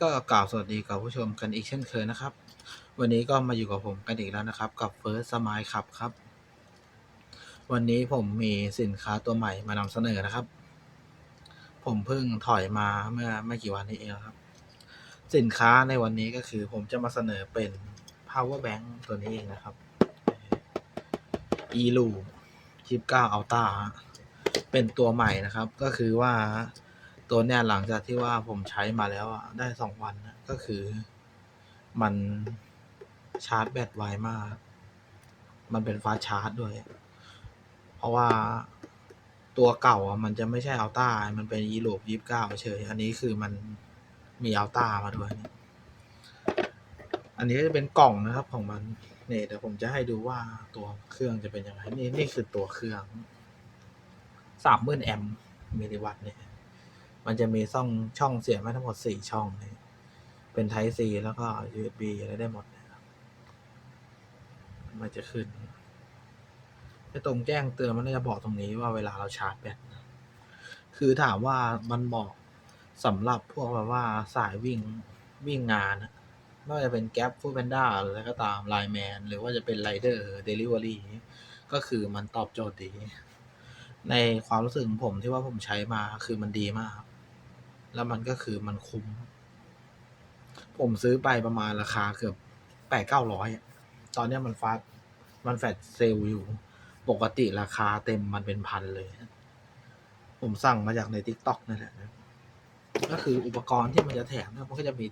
ก็กล่าวสวัสดีกับผู้ชมกันอีกเช่นเคยนะครับ วันนี้ก็มาอยู่กับผมกันอีกแล้วนะครับ กับ First Smile ครับครับ วันนี้ผมมีสินค้าตัวใหม่มานำเสนอนะครับ ผมเพิ่งถอยมาเมื่อไม่กี่วันนี้เองครับ สินค้าในวันนี้ก็คือผมจะมาเสนอเป็น power bank ตัวนี้เองนะครับ e l u 29 Ultra เป็นตัวใหม่นะครับ ก็คือว่า ตัวเนี้ยหลังจากที่ว่าผมใช้มาแล้วอะได้สองวันนะก็คือ มันชาร์จแบตไวมาก มันเป็นฟาชาร์จด้วย เพราะว่าตัวเก่าอะมันจะไม่ใช่อัลต้า มันเป็น e l o 29เก้าเฉย อันนี้คือมันมีอัลต้ามาด้วยเนี่ยอันนี้ก็จะเป็นกล่องนะครับของมัน เนี่ยเดี๋ยวผมจะให้ดูว่าตัวเครื่องจะเป็นยังไง นี่นี่คือตัวเครื่องสามหมื่นแอมป์มิลลิวัตต์เนี่ย มันจะมีช่องช่องเสียงมาทั้งหมดสี่ช่องเนี่ยเป็น Type C แล้วก็ USB อะไรได้หมด มันจะขึ้นไอ้ตรงแจ้งเตือนมันจะบอกตรงนี้ว่าเวลาเราชาร์จแบตคือถามว่ามันเหมาะสำหรับพวกแบบว่าสายวิ่งวิ่งงานอะไม่ว่าจะเป็นแก๊ปฟู d แพนด้าหรืออะไรก็ตามไลแมนหรือว่าจะเป็นไรเดอร์เดลิเวอรี่ก็คือมันตอบโจทย์ดี ในความรู้สึกของผมที่ว่าผมใช้มาคือมันดีมาก แล้วมันก็คือมันคุ้ม ผมซื้อไปประมาณราคาเกือบแปดเก้าร้อยตอนนี้มันฟาดมันแฟดเซลอยู่ ปกติราคาเต็มมันเป็นพันเลย ผมสั่งมาจากใน t ิ k t o k นั่นแหละก็คืออุปกรณ์ที่มันจะแถมนี่ยมันก็จะมี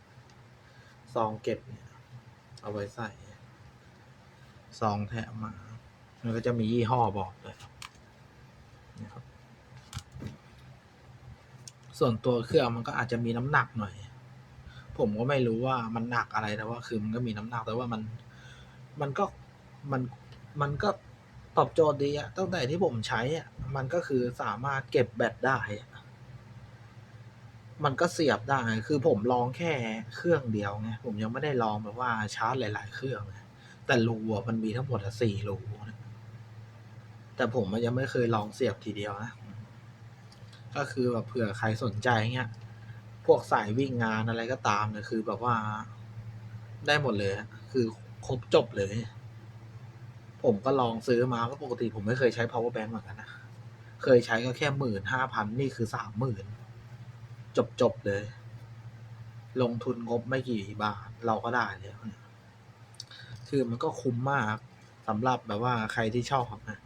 ซองเก็บเนี่ย เอาไว้ใส่ ซองแถมมา มันก็จะมียี่ห้อบอกเลยนะครับ ส่วนตัวเครื่องมันก็อาจจะมีน้ำหนักหน่อย ผมก็ไม่รู้ว่ามันหนักอะไรแต่ว่าคือมันก็มีน้ำหนักแต่ว่ามัน มันก็มันมันก็ตอบโจทย์ดีอะตั้งแต่ที่ผมใช้อะมันก็คือสามารถเก็บแบตได้ มันก็เสียบได้ คือผมลองแค่เครื่องเดียวไงผมยังไม่ได้ลองแบบว่าชาร์จหลาย ๆ เครื่อง แต่รูอะมันมีทั้งหมดสี่รูแต่ผมยังไม่เคยลองเสียบทีเดียวนะ ก็คือแบบเผื่อใครสนใจเงี้ย พวกสายวิ่งงานอะไรก็ตามเนี่ยคือแบบว่าได้หมดเลย คือครบจบเลย ผมก็ลองซื้อมาก็ปกติผมไม่เคยใช้ power bank เหมือนกันนะ เคยใช้ก็แค่หมื่นห้าพันนี่คือสามหมื่นจบจบเลย ลงทุนงบไม่กี่บาท เราก็ได้เลยคือมันก็คุ้มมากสำหรับแบบว่าใครที่ชอบนะ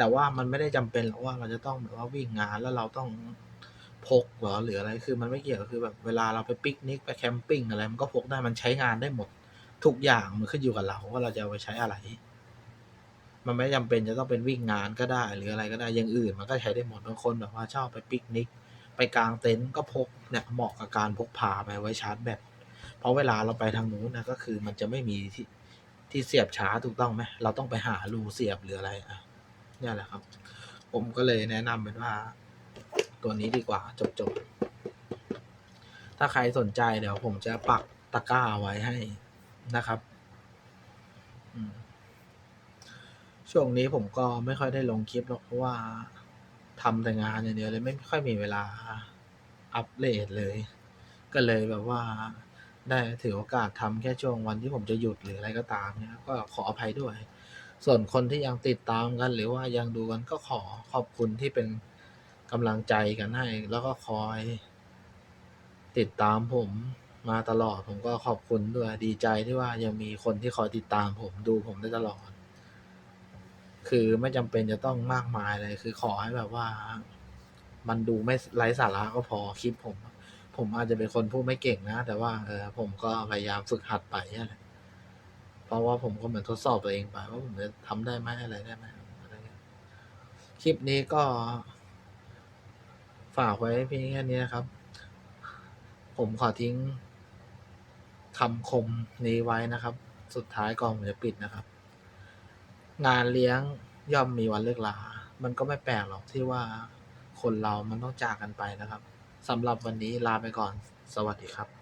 แต่ว่ามันไม่ได้จำเป็นหรอกว่าเราจะต้องแบบว่าวิ่งงานแล้วเราต้องพกหรอหรืออะไรคือมันไม่เกี่ยวคือแบบเวลาเราไปปิกนิกไปแคมปิ้งอะไรมันก็พกได้มันใช้งานได้หมดทุกอย่างมันขึ้นอยู่กับเราว่าเราจะเอาไปใช้อะไร มันไม่จำเป็นจะต้องเป็นวิ่งงานก็ได้ หรืออะไรก็ได้อย่างอื่น มันก็ใช้ได้หมดบางคนแบบว่าชอบไปปิกนิกไปกลางเต็นท์ก็พกเนี่ยเหมาะกับการพกพาไปไว้ชาร์จแบตเพราะเวลาเราไปทางนู้นนะก็คือมันจะไม่มีที่ที่เสียบชาร์จถูกต้องไหมเราต้องไปหารูเสียบหรืออะไรอะ เนี่ยแหละครับ ผมก็เลยแนะนำเป็นว่า ตัวนี้ดีกว่าจบจบๆ ถ้าใครสนใจเดี๋ยวผมจะปักตะกร้าไว้ให้นะครับช่วงนี้ผมก็ไม่ค่อยได้ลงคลิปหรอกเพราะว่าทำแต่งานอย่างเดียวเลยไม่ค่อยมีเวลาอัปเดตเลย ก็เลยแบบว่า ได้ถือโอกาสทำแค่ช่วงวันที่ผมจะหยุดหรืออะไรก็ตามเนี่ยก็ขออภัยด้วย ส่วนคนที่ยังติดตามกัน หรือว่ายังดูกันก็ขอขอบคุณที่เป็นกำลังใจกันให้ แล้วก็คอย ติดตามผมมาตลอดผมก็ขอบคุณด้วยดีใจที่ว่ายังมีคนที่คอยติดตามผมดูผมได้ตลอด คือไม่จำเป็นจะต้องมากมายเลยคือขอให้แบบว่า มันดูไม่ไร้สาระก็พอคลิปผม ผมอาจจะเป็นคนพูดไม่เก่งนะ แต่ว่าเออผมก็พยายามฝึกหัดไปนี่แหละ เพราะว่าผมก็เหมือนทดสอบตัวเองไปว่าผมจะทำได้ไหมอะไรได้ไหมอะไรเงี้ยคลิปนี้ก็ ฝากไว้เพียงแค่นี้นะครับ ผมขอทิ้งคำคมนี้ไว้นะครับ สุดท้ายก่อนผมจะปิดนะครับ งานเลี้ยงย่อมมีวันเลิกลา มันก็ไม่แปลกหรอกที่ว่าคนเรามันต้องจากกันไปนะครับสำหรับวันนี้ลาไปก่อน สวัสดีครับ